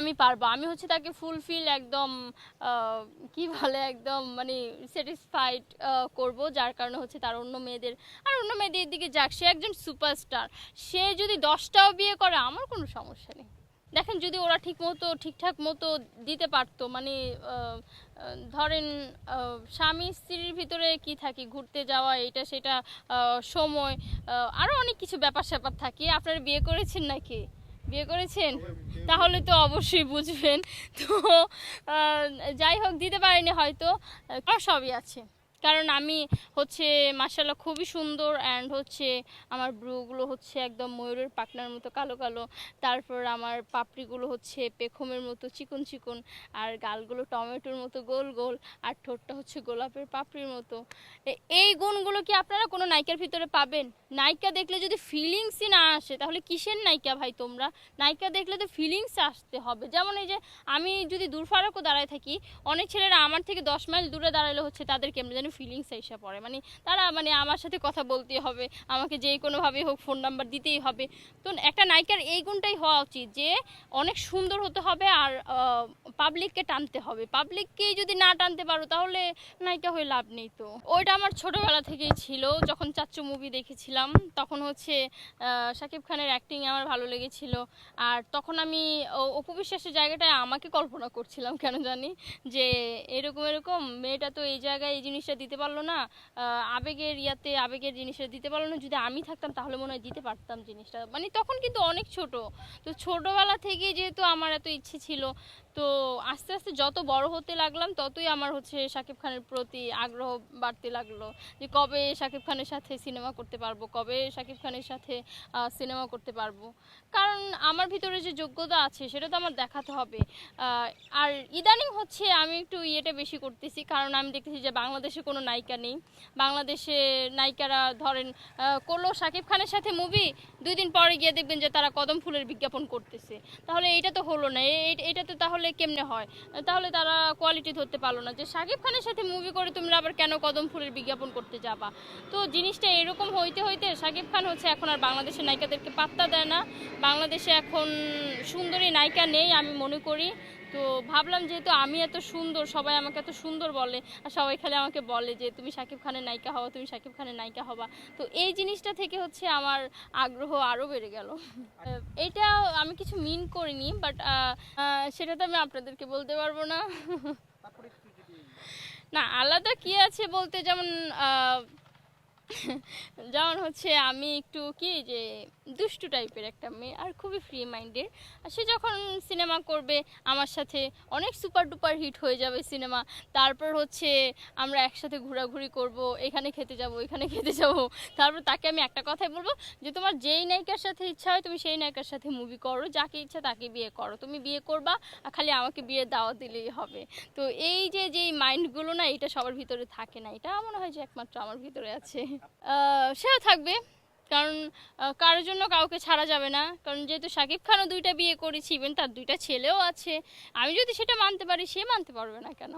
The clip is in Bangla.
আমি পারব। আমি হচ্ছে তাকে ফুলফিল একদম কি বলে, একদম মানে স্যাটিসফাইড করব। যার কারণে হচ্ছে তার অন্য মেয়েদের, আর অন্য মেয়েদের দিকে যাক, সে একজন সুপারস্টার সে যদি দশটাও বিয়ে করে, আমার কোনো সমস্যা নেই। দেখেন যদি ওরা ঠিক মতো ঠিকঠাক মতো দিতে পারতো মানে ধরেন স্বামী স্ত্রীর ভিতরে কি থাকে, ঘুরতে যাওয়া, এটা সেটা সময় আরও অনেক কিছু ব্যাপার স্যাপার থাকে। আপনারা বিয়ে করেছেন নাকি? বিয়ে করেছেন? তাহলে তো অবশ্যই বুঝবেন। তো যাই হোক দিতে পারেনি হয়তো। সবই আছে। কারণ আমি হচ্ছে মাসাল্লাহ খুবই সুন্দর অ্যান্ড হচ্ছে আমার ব্রুগুলো হচ্ছে একদম ময়ূরের পাখনার মতো কালো কালো। তারপর আমার পাপড়িগুলো হচ্ছে পেখমের মতো চিকন চিকন। আর গালগুলো টমেটোর মতো গোল গোল। আর ঠোঁটটা হচ্ছে গোলাপের পাপড়ির মতো। এই গুণগুলো কি আপনারা কোনো নায়িকার ভিতরে পাবেন? নায়িকা দেখলে যদি ফিলিংসই না আসে, তাহলে কিসের নায়িকা ভাই তোমরা? নায়িকা দেখলে তো ফিলিংস আসতে হবে। যেমন এই যে, আমি যদি দূর ফারাকও দাঁড়ায় থাকি, অনেক ছেলেরা আমার থেকে দশ মাইল দূরে দাঁড়ালে হচ্ছে তাদের কেমন যেন ফিলিংস এসে পড়ে। মানে তারা মানে আমার সাথে কথা বলতেই হবে, আমাকে যেই কোনোভাবেই হোক ফোন নাম্বার দিতেই হবে। তো একটা নায়িকার এই গুণটাই হওয়া উচিত যে অনেক সুন্দর হতে হবে আর পাবলিককে টানতে হবে। পাবলিককেই যদি না টানতে পারো তাহলে নায়িকা হয়ে লাভ নেই তো। ওইটা আমার ছোটোবেলা থেকেই ছিল। যখন চাচ্চু মুভি দেখেছিলাম, তখন হচ্ছে শাকিব খানের অ্যাক্টিং আমার ভালো লেগেছিল। আর তখন আমি অপু বিশ্বাসের জায়গাটায় আমাকে কল্পনা করছিলাম, কেন জানি? যে এরকম এরকম, মেয়েটা তো এই জায়গায় এই জিনিসটা দিতে পারল না আবেগের ইয়াতে আবেগের জিনিসটা দিতে পারল না, যদি আমি থাকতাম তাহলে মনে হয় দিতে পারতাম জিনিসটা। মানে তখন কিন্তু অনেক ছোট। তো ছোটবেলা থেকেই যেহেতু আমার এত ইচ্ছে ছিল, তো আস্তে আস্তে যত বড় হতে লাগলাম, ততই আমার হচ্ছে শাকিব খানের প্রতি আগ্রহ বাড়তে লাগল যে কবে শাকিব খানের সাথে সিনেমা করতে পারব, কবে শাকিব খানের সাথে সিনেমা করতে পারব। কারণ আমার ভিতরে যে যোগ্যতা আছে সেটা তো আমার দেখাতে হবে। আর ইদানিং হচ্ছে আমি একটু ইয়েটা বেশি করতেছি, কারণ আমি দেখতেছি যে বাংলাদেশে কোনো নায়িকা নেই। বাংলাদেশে নায়িকারা ধরেন করল শাকিব খানের সাথে মুভি দুই দিন পরে গিয়ে দেখবেন যে তারা কদম ফুলের বিজ্ঞাপন করতেছে। তাহলে এইটা তো হলো না। এ- এ- তাহলে কেমনে হয়? তাহলে তারা কোয়ালিটি ধরতে পারল না। যে শাকিব খানের সাথে মুভি করে তোমরা আবার কেন কদম ফুলের বিজ্ঞাপন করতে যাবা? তো জিনিসটা এরকম হইতে হইতে শাকিব খান হচ্ছে এখন আর বাংলাদেশের নায়িকাদেরকে পাত্তা দেয় না। বাংলাদেশে এখন সুন্দরী নায়িকা নেই আমি মনে করি। তো ভাবলাম যেহেতু আমি এত সুন্দর, সবাই আমাকে এত সুন্দর বলে আর সবাই খালি আমাকে বলে যে তুমি শাকিব খানের নায়িকা হওয়া তুমি শাকিব খানের নায়িকা হবা। তো এই জিনিসটা থেকে হচ্ছে আমার আগ্রহ আরও বেড়ে গেল। এটা আমি কিছু মিন করিনি বাট সেটা তো আমি আপনাদেরকে বলতে পারব না। না, আলাদা কি আছে বলতে যেমন যেমন হচ্ছে আমি একটু কি যে দুষ্টু টাইপের একটা মেয়ে আর খুবই ফ্রি মাইন্ডের আর সে যখন সিনেমা করবে, আমার সাথে অনেক সুপার ডুপার হিট হয়ে যাবে সিনেমা তারপর হচ্ছে আমরা একসাথে ঘোরাঘুরি করব, এখানে খেতে যাব, এখানে খেতে যাব। তারপর তাকে আমি একটা কথাই বলব যে, তোমার যেই নায়িকার সাথে ইচ্ছা হয়, তুমি সেই নায়িকার সাথে মুভি করো। যাকে ইচ্ছা তাকে বিয়ে করো। তুমি বিয়ে করবা, আর খালি আমাকে বিয়ে দাওয়া দিলেই হবে। তো এই যে, যেই মাইন্ডগুলো না, এটা সবার ভিতরে থাকে না। এটা মনে হয় যে একমাত্র আমার ভিতরে আছে। সেও থাকবে। কারণ কারোর জন্য কাউকে ছাড়া যাবে না। কারণ যেহেতু সাকিব খানও দুইটা বিয়ে করেছি ইভেন তার দুইটা ছেলেও আছে। আমি যদি সেটা মানতে পারি, সে মানতে পারবে না কেন?